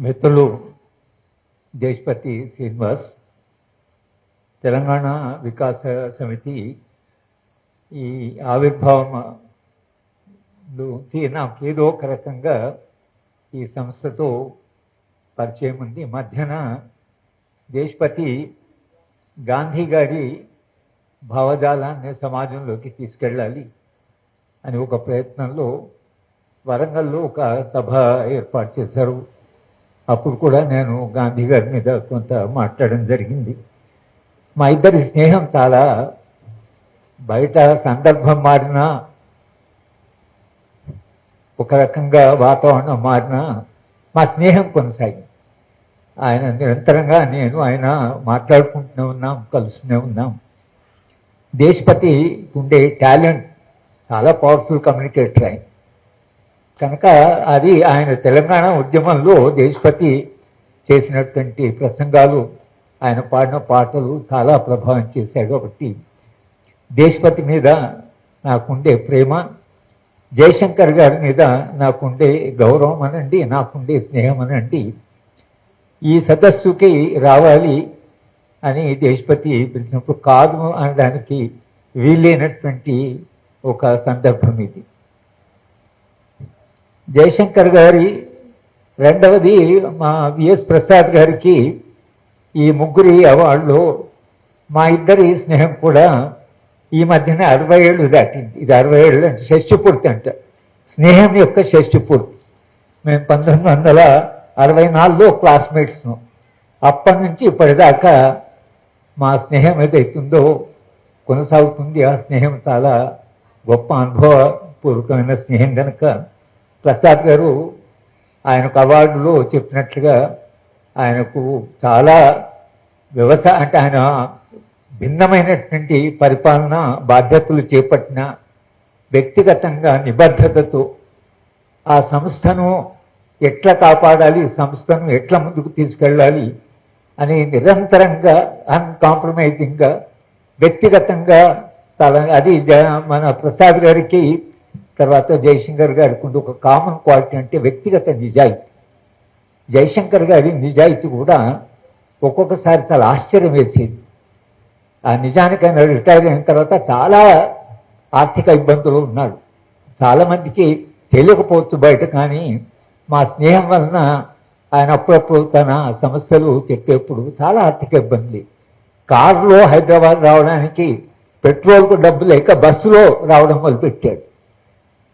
మిత్రులు దేశపతి శ్రీనివాస్ తెలంగాణ వికాస సమితి ఈ ఆవిర్భావం నుంచి నాకు ఏదో ఒక రకంగా ఈ సంస్థతో పరిచయం ఉంది. మధ్యన దేశపతి గాంధీ గారి భావజాలాన్ని సమాజంలోకి తీసుకెళ్ళాలి అని ఒక ప్రయత్నంలో వరంగల్లో ఒక సభ ఏర్పాటు చేశారు. అప్పుడు కూడా నేను గాంధీ గారి మీద కొంత మాట్లాడడం జరిగింది. మా ఇద్దరి స్నేహం చాలా బయట సందర్భం మారినా ఒక రకంగా వాతావరణం మారినా మా స్నేహం కొనసాగింది. ఆయన నిరంతరంగా నేను ఆయన మాట్లాడుకుంటూనే ఉన్నాం కలుస్తూనే ఉన్నాం. దేశపతి ఉండే టాలెంట్ చాలా పవర్ఫుల్ కమ్యూనికేటర్ ఆయన. కనుక అది ఆయన తెలంగాణ ఉద్యమంలో దేశపతి చేసినటువంటి ప్రసంగాలు ఆయన పాడిన పాటలు చాలా ప్రభావం చేశాయి. కాబట్టి దేశపతి మీద నాకుండే ప్రేమ జయశంకర్ గారి మీద నాకుండే గౌరవం అనండి నాకుండే స్నేహం అనండి. ఈ సదస్సుకి రావాలి అని దేశపతి పిలిచినప్పుడు కాదు అనడానికి వీలైనటువంటి ఒక సందర్భం ఇది. జయశంకర్ గారి రెండవది మా విఎస్ ప్రసాద్ గారికి ఈ ముగ్గురి అవార్డులు మా ఇద్దరి స్నేహం కూడా ఈ మధ్యన అరవై ఏళ్ళు దాటింది. ఇది అరవై ఏళ్ళు అంటే షష్టి పూర్తి అంట. స్నేహం యొక్క షష్టి పూర్తి. మేము పంతొమ్మిది వందల అరవై నాలుగులో క్లాస్మేట్స్ను అప్పటి నుంచి ఇప్పటిదాకా మా స్నేహం ఏదైతుందో కొనసాగుతుంది. ఆ స్నేహం చాలా గొప్ప అనుభవపూర్వకమైన స్నేహం కనుక ప్రసాద్ గారు ఆయనకు అవార్డులో చెప్పినట్లుగా ఆయనకు చాలా వ్యవసాయ అంటే ఆయన భిన్నమైనటువంటి పరిపాలన బాధ్యతలు చేపట్టిన వ్యక్తిగతంగా నిబద్ధతతో ఆ సంస్థను ఎట్లా కాపాడాలి సంస్థను ఎట్లా ముందుకు తీసుకెళ్ళాలి అని నిరంతరంగా అన్కాంప్రమైజింగ్గా వ్యక్తిగతంగా తల అది జ మన ప్రసాద్ గారికి తర్వాత జయశంకర్ గారికి ఒక కామన్ క్వాలిటీ అంటే వ్యక్తిగత నిజాయితీ. జయశంకర్ గారి నిజాయితీ కూడా ఒక్కొక్కసారి చాలా ఆశ్చర్యం వేసేది. ఆ నిజానికి ఆయన రిటైర్ అయిన తర్వాత చాలా ఆర్థిక ఇబ్బందులు ఉన్నాడు చాలామందికి తెలియకపోవచ్చు బయట కానీ మా స్నేహం వలన ఆయన అప్పుడప్పుడు తన సమస్యలు చెప్పేప్పుడు చాలా ఆర్థిక ఇబ్బంది కారులో హైదరాబాద్ రావడానికి పెట్రోల్కు డబ్బు లేక బస్సులో రావడం మొదలుపెట్టాడు.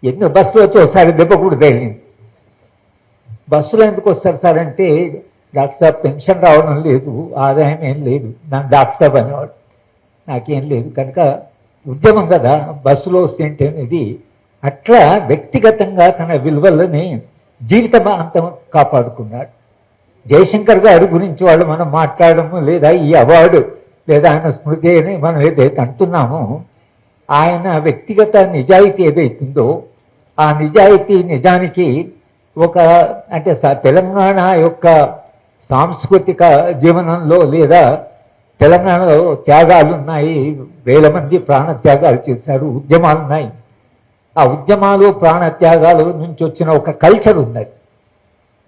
ఎన్నో బస్సులో వచ్చి ఒకసారి దెబ్బ కూడా తగిలింది బస్సులో ఎందుకు వస్తారు సార్ అంటే డాక్టర్ సాబ్ పెన్షన్ రావడం లేదు ఆదాయం ఏం లేదు నాకు డాక్టర్ సాబ్ అనేవాడు. నాకేం లేదు. కనుక ఉద్యమం కదా బస్సులో వస్తే అనేది అట్లా వ్యక్తిగతంగా తన విలువలని జీవితమాంతం కాపాడుకున్నాడు. జయశంకర్ గారి గురించి వాళ్ళు మనం మాట్లాడము లేదా ఈ అవార్డు లేదా ఆయన స్మృతి అని మనం ఏదైతే అంటున్నామో ఆయన వ్యక్తిగత నిజాయితీ ఏదైతుందో ఆ నిజాయితీ నిజానికి ఒక అంటే స- తెలంగాణ యొక్క సాంస్కృతిక జీవనంలో లేదా తెలంగాణలో త్యాగాలు ఉన్నాయి వేల మంది ప్రాణత్యాగాలు చేశారు ఉద్యమాలు ఉన్నాయి ఆ ఉద్యమాలు ప్రాణత్యాగాలు నుంచి వచ్చిన ఒక కల్చర్ ఉన్నది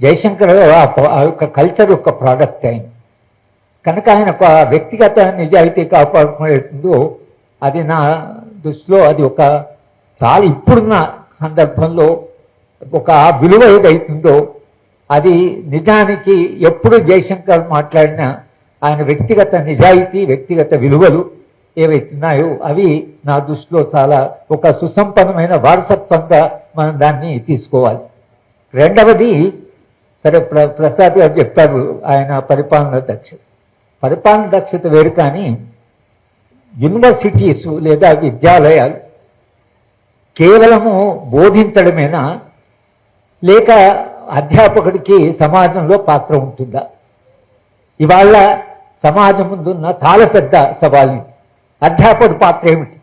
జయశంకర్ ఆ యొక్క కల్చర్ యొక్క ప్రోడక్ట్ ఆయన కనుక ఆయన వ్యక్తిగత నిజాయితీ కాపాడుకునేటుందో అది నా దృష్టిలో అది ఒక చాలా ఇప్పుడున్న సందర్భంలో ఒక విలువ ఏదైతుందో అది నిజానికి ఎప్పుడు జయశంకర్ మాట్లాడినా ఆయన వ్యక్తిగత నిజాయితీ వ్యక్తిగత విలువలు ఏవైతున్నాయో అవి నా దృష్టిలో చాలా ఒక సుసంపన్నమైన వారసత్వంగా మనం దాన్ని తీసుకోవాలి. రెండవది సరే ప్ర ప్రసాద్ గారు చెప్పారు ఆయన పరిపాలన దక్షత. పరిపాలన దక్షత వేరు కానీ యూనివర్సిటీస్ లేదా విద్యాలయాలు కేవలము బోధించడమేనా? లేక అధ్యాపకుడికి సమాజంలో పాత్ర ఉంటుందా? ఇవాళ సమాజం ముందున్న చాలా పెద్ద సవాలు ఇది. అధ్యాపకుడి పాత్ర ఏమిటి?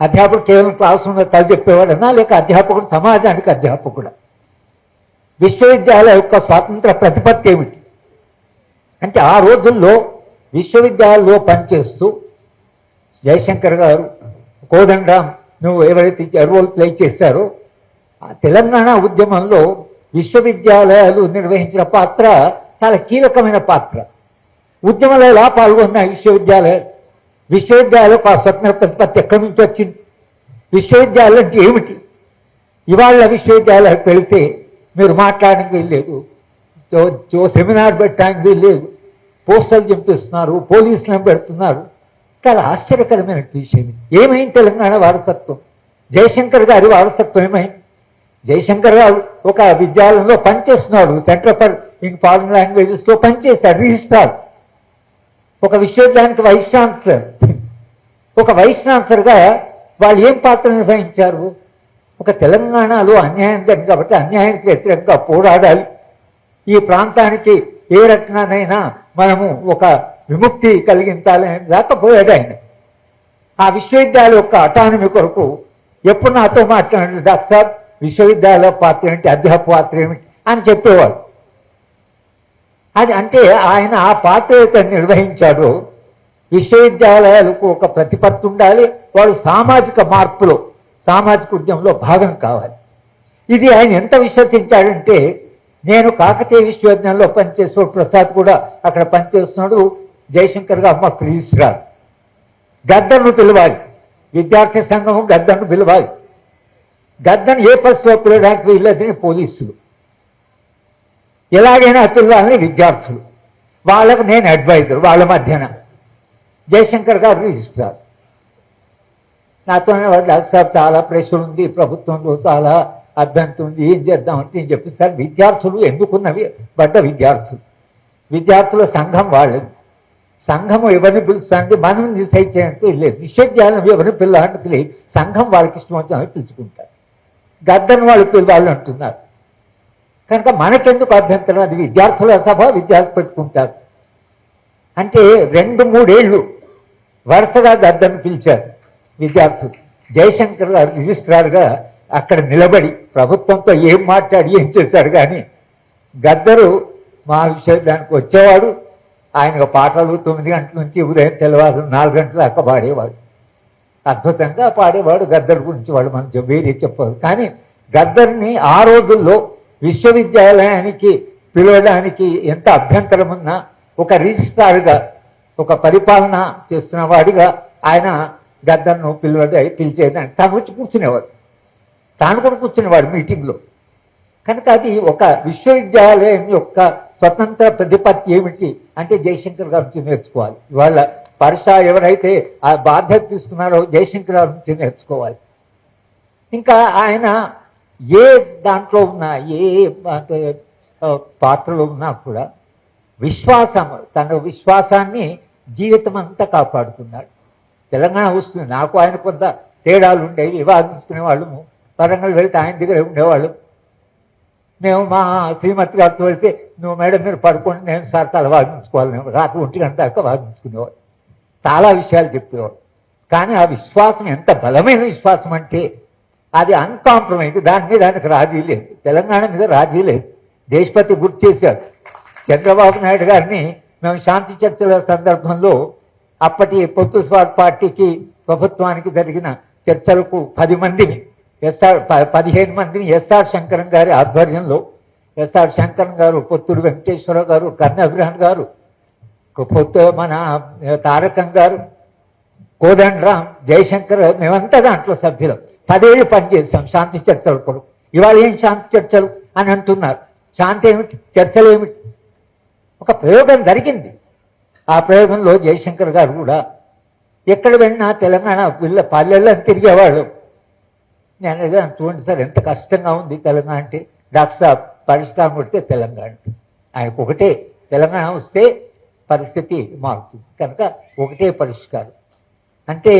అధ్యాపకుడు కేవలం క్లాస్ రూమ్లో తల చెప్పేవాడనా? లేక అధ్యాపకుడు సమాజానికి అధ్యాపకుడా? విశ్వవిద్యాలయ యొక్క స్వాతంత్ర ప్రతిపత్తి ఏమిటి? అంటే ఆ రోజుల్లో విశ్వవిద్యాలయంలో పనిచేస్తూ జయశంకర్ గారు కోదండరామ్ నువ్వు ఎవరైతే రోల్ ప్లే చేశారో ఆ తెలంగాణ ఉద్యమంలో విశ్వవిద్యాలయాలు నిర్వహించిన పాత్ర చాలా కీలకమైన పాత్ర. ఉద్యమంలో ఎలా పాల్గొన్న విశ్వవిద్యాలయాలు విశ్వవిద్యాలయాలకు ఆ స్వప్న ప్రతిపత్తి ఎక్కడి నుంచి వచ్చింది? విశ్వవిద్యాలయం అంటే ఏమిటి? ఇవాళ విశ్వవిద్యాలయాలకు వెళితే మీరు మాట్లాడడానికి వీల్లేదు. సెమినార్ పెట్టడానికి వీల్లేదు. పోస్టర్లు చింపిస్తున్నారు పోలీసులను పెడుతున్నారు. చాలా ఆశ్చర్యకరమైన విషయం ఏమైంది తెలంగాణ వారసత్వం? జయశంకర్ గారి వారసత్వం ఏమైంది? జయశంకర్ గారు ఒక విద్యాలయంలో పనిచేస్తున్నాడు సెంటర్ ఫర్ ఇన్ ఫారిన్ లాంగ్వేజెస్లో పనిచేశాడు రిజిస్ట్రార్. ఒక విశ్వవిద్యాలయానికి వైస్ ఛాన్సలర్. ఒక వైస్ ఛాన్సలర్గా వాళ్ళు ఏం పాత్ర నిర్వహించారు? ఒక తెలంగాణలో అన్యాయం జరిగింది కాబట్టి అన్యాయానికి వ్యతిరేకంగా పోరాడాలి. ఈ ప్రాంతానికి ఏ రకమైనా మనము ఒక విముక్తి కలిగించాలని రాకపోయాడు ఆయన ఆ విశ్వవిద్యాలయం యొక్క అటానమీ కొరకు ఎప్పుడు నాతో మాట్లాడారు డాక్టర్ సార్ విశ్వవిద్యాలయ పాత్ర ఏంటి అధ్యాప పాత్ర ఏమిటి అని చెప్పేవాడు అది అంటే ఆయన ఆ పాత్ర నిర్వహించాడు. విశ్వవిద్యాలయాలకు ఒక ప్రతిపత్తి ఉండాలి వాడు సామాజిక మార్పులో సామాజిక ఉద్యమంలో భాగం కావాలి. ఇది ఆయన ఎంత విశ్వసించాడంటే నేను కాకతీయ విశ్వవిద్యాలయంలో పనిచేసే ప్రసాద్ కూడా అక్కడ పనిచేస్తున్నాడు. జయశంకర్ గారు మాకు రిజిస్ట్రార్ గద్దర్ను పిలవాలి. విద్యార్థి సంఘము గద్దను పిలవాలి. గద్దను ఏ పరిస్థితిలో పిలవడానికి వీళ్ళని పోలీసులు. ఎలాగైనా పిలవాలని విద్యార్థులు. వాళ్ళకు నేను అడ్వైజర్ వాళ్ళ మధ్యన. జయశంకర్ గారు రిజిస్ట్రార్ నాతోనే వాళ్ళు సార్ చాలా ప్రెషర్ ఉంది ప్రభుత్వంలో చాలా అభ్యంతరం ఉంది ఏం చేద్దామంటే ఏం చెప్పిస్తారు విద్యార్థులు ఎందుకున్నవి? పడ్డ విద్యార్థులు. విద్యార్థుల సంఘం వాళ్ళది. సంఘము ఎవరిని పిలుస్తుంది మనం డిసైడ్ చేయడానికి లేదు నిషేధ్యాలను ఎవరిని పిలవాలంటే లేదు సంఘం వాళ్ళకి ఇష్టం వచ్చిన పిలుచుకుంటారు. గద్దని వాళ్ళు పిలవాళ్ళు అంటున్నారు. కనుక మనకెందుకు అభ్యంతరం? అది విద్యార్థుల సభ విద్యార్థులు పెట్టుకుంటారు. అంటే రెండు మూడేళ్ళు వరుసగా గద్దని పిలిచారు విద్యార్థులు. జయశంకర్ గారు రిజిస్ట్రార్గా అక్కడ నిలబడి ప్రభుత్వంతో ఏం మాట్లాడి ఏం చేశాడు కానీ గద్దరు మా విశ్వవిద్యానికి వచ్చేవాడు ఆయన పాటలు తొమ్మిది గంటల నుంచి ఉదయం తెల్లవారు నాలుగు గంటల దాకా పాడేవాడు. అద్భుతంగా పాడేవాడు గద్దర్ గురించి వాళ్ళు మనం వేరే చెప్పారు. కానీ గద్దర్ని ఆ రోజుల్లో విశ్వవిద్యాలయానికి పిలవడానికి ఎంత అభ్యంతరం ఉన్నా ఒక రిజిస్ట్రార్గా ఒక పరిపాలన చేస్తున్న వాడిగా ఆయన గద్దర్ను పిలవడే పిలిచేదని తాను వచ్చి కూర్చునేవాడు. తాను కూడా కూర్చునేవాడు మీటింగ్లో. కనుక అది ఒక విశ్వవిద్యాలయం యొక్క స్వతంత్ర ప్రతిపత్తి ఏమిటి? అంటే జయశంకర్ గారి నుంచి నేర్చుకోవాలి. ఇవాళ పరీక్ష ఎవరైతే ఆ బాధ్యత తీసుకున్నారో జయశంకర్ గారి నుంచి నేర్చుకోవాలి. ఇంకా ఆయన ఏ దాంట్లో ఉన్నా ఏ అంటే, పాత్రలో ఉన్నా కూడా విశ్వాసం తన విశ్వాసాన్ని జీవితం అంతా కాపాడుతున్నాడు తెలంగాణ వస్తుంది. నాకు ఆయన కొంత తేడాలు ఉండేవి వివాదించుకునే వాళ్ళము వరంగల్ వెళ్తే ఆయన దగ్గర ఉండేవాళ్ళు. మేము మా శ్రీమతి గారితో వెళ్తే నువ్వు మేడం మీరు పడుకోండి నేను సార్ తల వాదించుకోవాలి మేము రాత్రి ఒంటి గంట దాకా వాదించుకునేవాడు చాలా విషయాలు చెప్పేవాడు. కానీ ఆ విశ్వాసం ఎంత బలమైన విశ్వాసం అంటే అది అన్కాంప్రమైజ్ దాని మీద ఆయనకు రాజీ లేదు. తెలంగాణ మీద రాజీ లేదు. దేశపతి గుర్తు చేశారు చంద్రబాబు నాయుడు గారిని మేము శాంతి చర్చల సందర్భంలో అప్పటి పొత్తు స్వాడ్ పార్టీకి ప్రభుత్వానికి జరిగిన చర్చలకు పది మందిని ఎస్ఆర్ ప- పదిహేను మందిని ఎస్ఆర్ శంకరం గారి ఆధ్వర్యంలో ఎస్ఆర్ శంకరం గారు పొత్తూరు వెంకటేశ్వర గారు కర్ణాభిరాన్ గారు పొత్తు మన తారకం గారు కోదండరామ్ జయశంకర్ మేమంతా దాంట్లో సభ్యులం. పదేళ్ళు పనిచేసాం శాంతి చర్చల కొరకు ఇవాళ ఏం శాంతి చర్చలు అని అంటున్నారు? శాంతి ఏమిటి? చర్చలు ఏమిటి? ఒక ప్రయోగం జరిగింది. ఆ ప్రయోగంలో జయశంకర్ గారు కూడా ఎక్కడ వెళ్ళినా తెలంగాణ పిల్ల పల్లెల్లో తిరిగేవాడు నేను అడిగాను, చూడండి సార్ ఎంత కష్టంగా ఉంది తెలంగాణ అంటే డాక్టర్ సాబ్ పరిష్కారం కొడితే తెలంగాణ అంటే. ఆయనకు ఒకటే తెలంగాణ వస్తే పరిస్థితి మారుతుంది. కనుక ఒకటే పరిష్కారం. అంటే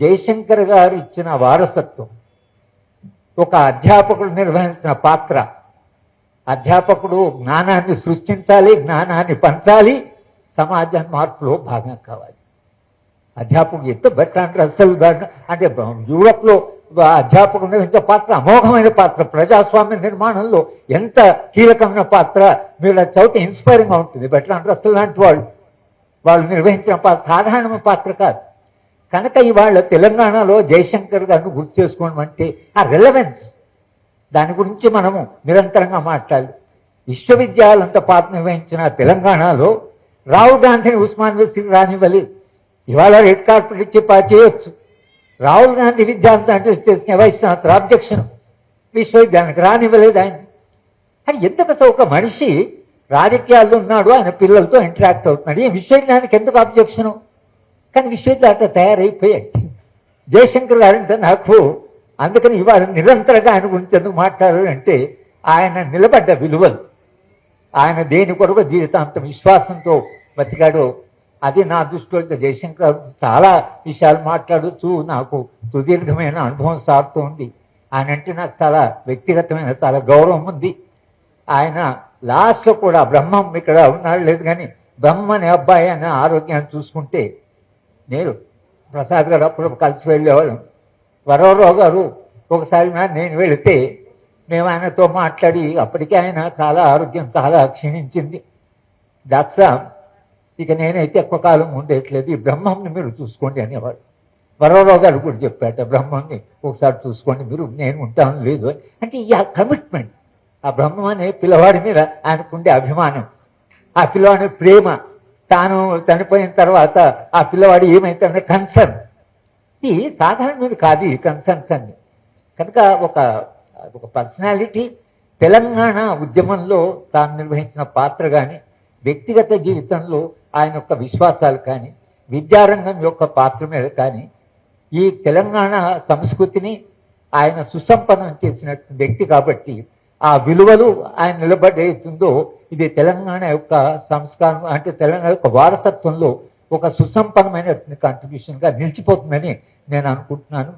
జయశంకర్ గారు ఇచ్చిన వారసత్వం ఒక అధ్యాపకుడు నిర్వహించిన పాత్ర. అధ్యాపకుడు జ్ఞానాన్ని సృష్టించాలి జ్ఞానాన్ని పంచాలి సమాజం మార్పులో భాగం కావాలి. అధ్యాపకుడు ఎంత బెటర్ అంటే అసలు అంటే యూరప్ లో నిర్వహించే పాత్ర అమోఘమైన పాత్ర ప్రజాస్వామ్య నిర్మాణంలో ఎంత కీలకమైన పాత్ర మీరు అది చదివితే ఇన్స్పైరింగ్ ఉంటుంది. బెటర్ రస్సెల్ లాంటి వాళ్ళు. వాళ్ళు నిర్వహించిన పాత్ర సాధారణమైన పాత్ర కాదు. కనుక ఇవాళ తెలంగాణలో జయశంకర్ గారిని గుర్తు చేసుకోవడం అంటే ఆ రిలవెన్స్ దాని గురించి మనము నిరంతరంగా మాట్లాడాలి విశ్వవిద్యాలయంత పాత్ర నిర్వహించిన తెలంగాణలో రాహుల్ గాంధీని ఉస్మాన్ యూనివర్సిటీకి రానివ్వాలి ఇవాళ రెడ్ కార్పెట్ ఇచ్చి పా చేయొచ్చు. రాహుల్ గాంధీ విద్యాంత అంటే చేసిన వైస్ ఛాన్సలర్ అబ్జెక్షన్. విశ్వవిద్యాలయానికి రానివ్వలేదు ఆయన. అని ఎందుకు అసలు ఒక మనిషి రాజకీయాల్లో ఉన్నాడు ఆయన పిల్లలతో ఇంటరాక్ట్ అవుతున్నాడు. ఈ విశ్వవిద్యాలయానికి ఎందుకు అబ్జెక్షను? కానీ విశ్వవిద్యాలయం తయారైపోయాయి. జయశంకర్ గారంటే నాకు అందుకని ఇవాళ నిరంతరంగా ఆయన గురించి ఎందుకు మాట్లాడాలంటే ఆయన నిలబడ్డ విలువలు. ఆయన దేని కొరకు జీవితాంతం విశ్వాసంతో బతికాడు అది నా దృష్టిలో ఇంకా జయశంకర్ చాలా విషయాలు మాట్లాడుతూ నాకు సుదీర్ఘమైన అనుభవం సాగుతూ ఉంది. ఆయన అంటే నాకు చాలా వ్యక్తిగతమైన చాలా గౌరవం ఉంది. ఆయన లాస్ట్లో కూడా బ్రహ్మం ఇక్కడ ఉన్నాడు లేదు కానీ బ్రహ్మ అనే అబ్బాయి అనే ఆరోగ్యాన్ని చూసుకుంటే నేను ప్రసాద్ గారు అప్పుడు కలిసి వెళ్ళేవాళ్ళం. వరవరావు గారు ఒకసారి నేను వెళితే మేము ఆయనతో మాట్లాడి అప్పటికే ఆయన చాలా ఆరోగ్యం చాలా క్షీణించింది. డాక్టర్ ఇక నేనైతే ఎక్కువ కాలం ఉండేట్లేదు. ఈ బ్రహ్మంని మీరు చూసుకోండి అనేవాడు. వరవరావు గారు కూడా చెప్పాట బ్రహ్మాన్ని ఒకసారి చూసుకోండి మీరు నేను ఉంటాను లేదు. అంటే ఈ కమిట్మెంట్. ఆ బ్రహ్మం అనే పిల్లవాడి మీద ఆయనకుండే అభిమానం ఆ పిల్లవాడి ప్రేమ తాను చనిపోయిన తర్వాత ఆ పిల్లవాడు ఏమైతే కన్సర్న్ ఇది సాధారణమైనది కాదు ఈ కన్సర్న్స్ అన్ని. కనుక ఒక ఒక పర్సనాలిటీ తెలంగాణ ఉద్యమంలో తాను నిర్వహించిన పాత్ర కానీ వ్యక్తిగత జీవితంలో ఆయన యొక్క విశ్వాసాలు కానీ విద్యారంగం యొక్క పాత్ర మీద కానీ ఈ తెలంగాణ సంస్కృతిని ఆయన సుసంపన్నం చేసిన వ్యక్తి కాబట్టి ఆ విలువలు ఆయన నిలబడేతుందో ఇది తెలంగాణ యొక్క సంస్కారం అంటే తెలంగాణ యొక్క వారసత్వంలో ఒక సుసంపన్నమైన కాంట్రిబ్యూషన్గా నిలిచిపోతుందని నేను అనుకుంటున్నాను.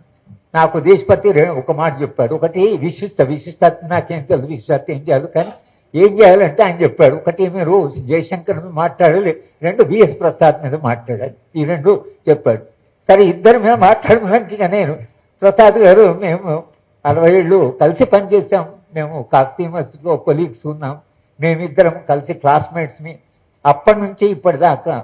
నాకు దేశపతి ఒక మాట చెప్పాడు. ఒకటి విశిష్ట విశిష్టత నాకేం తెలుసు విశిష్టత ఏం చేయాలి కానీ ఏం చేయాలంటే ఆయన చెప్పాడు. ఒకటి మీరు జయశంకర్ మీద మాట్లాడాలి. రెండు విఎస్ ప్రసాద్ మీద మాట్లాడాలి. ఈ రెండు చెప్పాడు. సరే ఇద్దరి మీద మాట్లాడడానికి ఇక నేను. ప్రసాద్ గారు మేము అరవై ఏళ్ళు కలిసి పనిచేసాం మేము కాకతీయ మస్తిలో కొలీగ్స్ ఉన్నాం. మేమిద్దరం కలిసి క్లాస్మేట్స్ని అప్పటి నుంచి ఇప్పటిదాకా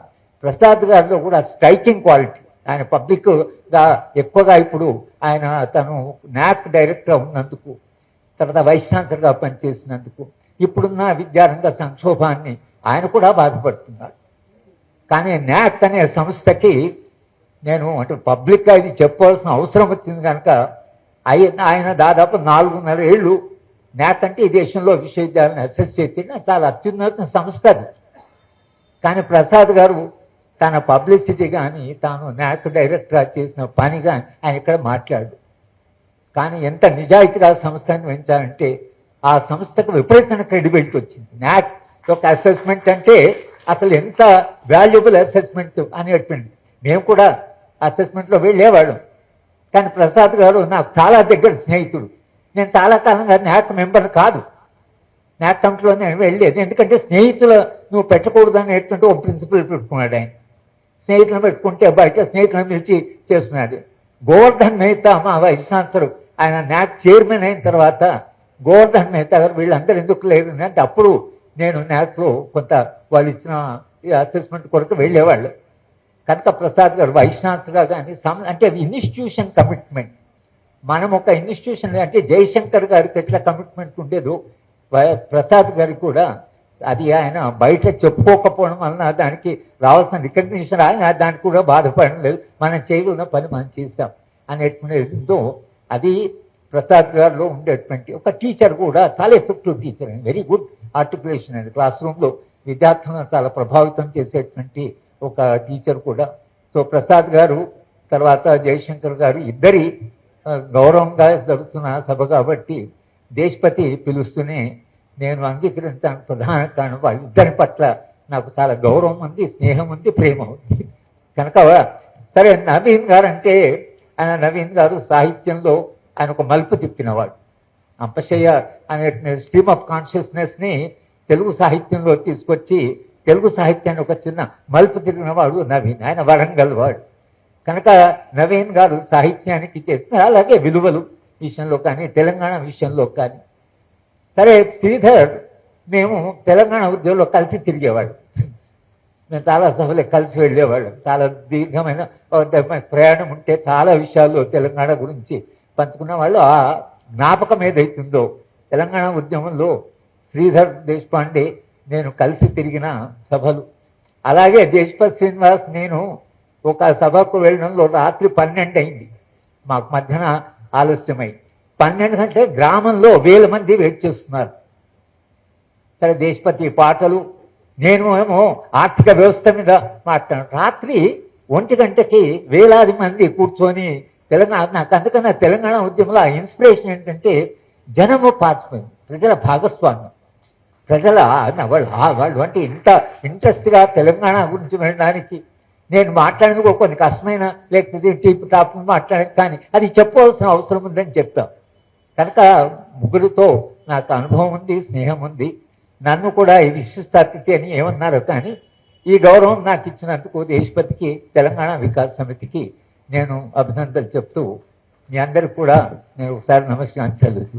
ప్రసాద్ గారిలో కూడా స్ట్రైకింగ్ క్వాలిటీ ఆయన పబ్లిక్గా ఎక్కువగా ఇప్పుడు ఆయన తను నాక్ డైరెక్టర్ ఉన్నందుకు తర్వాత వైస్ ఛాన్సలర్గా పనిచేసినందుకు. ఇప్పుడున్న విద్యారంగ సంక్షోభాన్ని ఆయన కూడా బాధపడుతున్నాడు కానీ నేత్ అనే సంస్థకి నేను అంటే పబ్లిక్గా ఇది చెప్పవలసిన అవసరం వచ్చింది కనుక ఆయన ఆయన దాదాపు నాలుగున్నర ఏళ్ళు నేత అంటే ఈ దేశంలో విశ్వవిద్యాలయాన్ని అసెస్ చేసి చాలా అత్యున్నత సంస్థ అది. కానీ ప్రసాద్ గారు తన పబ్లిసిటీ కానీ తాను నేత డైరెక్టర్ చేసిన పని కానీ ఆయన ఇక్కడ మాట్లాడు. కానీ ఎంత నిజాయితీగా సంస్థను పెంచాలంటే ఆ సంస్థకు విపరీతమైన క్రెడిబిలిటీ వచ్చింది. నాక్ ఒక అసెస్మెంట్ అంటే అసలు ఎంత వాల్యుబుల్ అసెస్మెంట్ అని చెప్పింది మేము కూడా అసెస్మెంట్లో వెళ్ళేవాళ్ళం. కానీ ప్రసాద్ గారు నాకు చాలా దగ్గర స్నేహితుడు. నేను చాలా కాలంగా నాక్ మెంబర్ కాదు. నాక్ కమిటీలో నేను వెళ్ళలేదు ఎందుకంటే స్నేహితులు నువ్వు పెట్టకూడదు అనేటువంటి ఒక ప్రిన్సిపల్ పెట్టుకున్నాడు ఆయన. స్నేహితులను పెట్టుకుంటే బయట స్నేహితులను పిలిచి చేస్తున్నాడు. గోవర్ధన్ మెహతా మా వైస్ ఛాన్సలర్. ఆయన నాక్ చైర్మన్ అయిన తర్వాత గోవర్ధన్ మెహతా గారు వీళ్ళందరూ ఎందుకు లేరు అంటే అప్పుడు నేను నాక్లో కొంత వాళ్ళు ఇచ్చిన అసెస్మెంట్ కొరకు వెళ్ళేవాళ్ళు. కనక ప్రసాద్ గారు వైస్ ఛాన్సలర్గా కానీ సమ్ అంటే ఇన్స్టిట్యూషన్ కమిట్మెంట్ మనం ఒక ఇన్స్టిట్యూషన్ అంటే జయశంకర్ గారికి ఎట్లా కమిట్మెంట్ ఉండేదో ప్రసాద్ గారికి కూడా అది ఆయన బయట చెప్పుకోకపోవడం వలన దానికి రావాల్సిన రికగ్నిషన్ ఆయన దానికి కూడా బాధపడడం లేదు. మనం చేయగలిగిన పని మనం చేశాం అనేటువంటితో అది ప్రసాద్ గారిలో ఉండేటువంటి ఒక టీచర్ కూడా చాలా ఎఫెక్టివ్ టీచర్ అండి. వెరీ గుడ్ ఆర్టికులేషన్ అండి. క్లాస్ రూమ్లో విద్యార్థులను చాలా ప్రభావితం చేసేటువంటి ఒక టీచర్ కూడా. సో ప్రసాద్ గారు తర్వాత జయశంకర్ గారు ఇద్దరి గౌరవంగా జరుగుతున్న సభ కాబట్టి దేశపతి పిలుస్తూనే నేను అంగీకరించడానికి ప్రధాన కారణం వాళ్ళిద్దరి పట్ల నాకు చాలా గౌరవం ఉంది స్నేహం ఉంది ప్రేమ ఉంది. కనుక సరే నవీన్ గారు అంటే ఆయన నవీన్ గారు సాహిత్యంలో ఆయన ఒక మలుపు తిప్పినవాడు. అంపశయ్య అనే స్ట్రీమ్ ఆఫ్ కాన్షియస్నెస్ని తెలుగు సాహిత్యంలో తీసుకొచ్చి తెలుగు సాహిత్యాన్ని ఒక చిన్న మలుపు తిరిగినవాడు నవీన్. ఆయన వరంగల్ వాడు. కనుక నవీన్ గారు సాహిత్యానికి చేసిన అలాగే విలువలు విషయంలో కానీ తెలంగాణ విషయంలో కానీ. సరే శ్రీధర్ మేము తెలంగాణ ఉద్యోగంలో కలిసి తిరిగేవాడు మేము చాలా సభలే కలిసి వెళ్ళేవాళ్ళం. చాలా దీర్ఘమైన ప్రయాణం ఉంటే చాలా విషయాల్లో తెలంగాణ గురించి పంచుకున్న వాళ్ళు ఆ జ్ఞాపకం ఏదైతుందో తెలంగాణ ఉద్యమంలో శ్రీధర్ దేశపాండే నేను కలిసి తిరిగిన సభలు. అలాగే దేశపతి శ్రీనివాస్ నేను ఒక సభకు వెళ్ళడంలో రాత్రి పన్నెండు అయింది. మాకు మధ్యన ఆలస్యమై. పన్నెండు గంటలే గ్రామంలో వేల మంది వెయిట్ చేస్తున్నారు. సరే దేశపతి పాటలు నేను ఏమో ఆర్థిక వ్యవస్థ మీద మాట్లాడు రాత్రి ఒంటి గంటకి వేలాది మంది కూర్చొని తెలంగాణ నాకు అందుకని తెలంగాణ ఉద్యమంలో ఆ ఇన్స్పిరేషన్ ఏంటంటే జనము పాచిపోయింది. ప్రజల భాగస్వామ్యం. ప్రజల వాళ్ళు వాళ్ళు అంటే ఇంత ఇంట్రెస్ట్గా తెలంగాణ గురించి వినడానికి నేను మాట్లాడేందుకు కొన్ని కష్టమైన లేకపోతే టీప్ టాప్ మాట్లాడక కానీ అది చెప్పవలసిన అవసరం ఉందని చెప్తాం కనుక ముగ్గురితో నాకు అనుభవం ఉంది స్నేహం ఉంది. నన్ను కూడా ఈ విశిష్ట అతిథి అని ఏమన్నారు కానీ ఈ గౌరవం నాకు ఇచ్చినందుకు దేశపతికి తెలంగాణ వికాస్ సమితికి నేను అభినందనలు చెప్తూ మీ అందరికి కూడా నేను ఒకసారి నమస్కారం చెల్లుతూ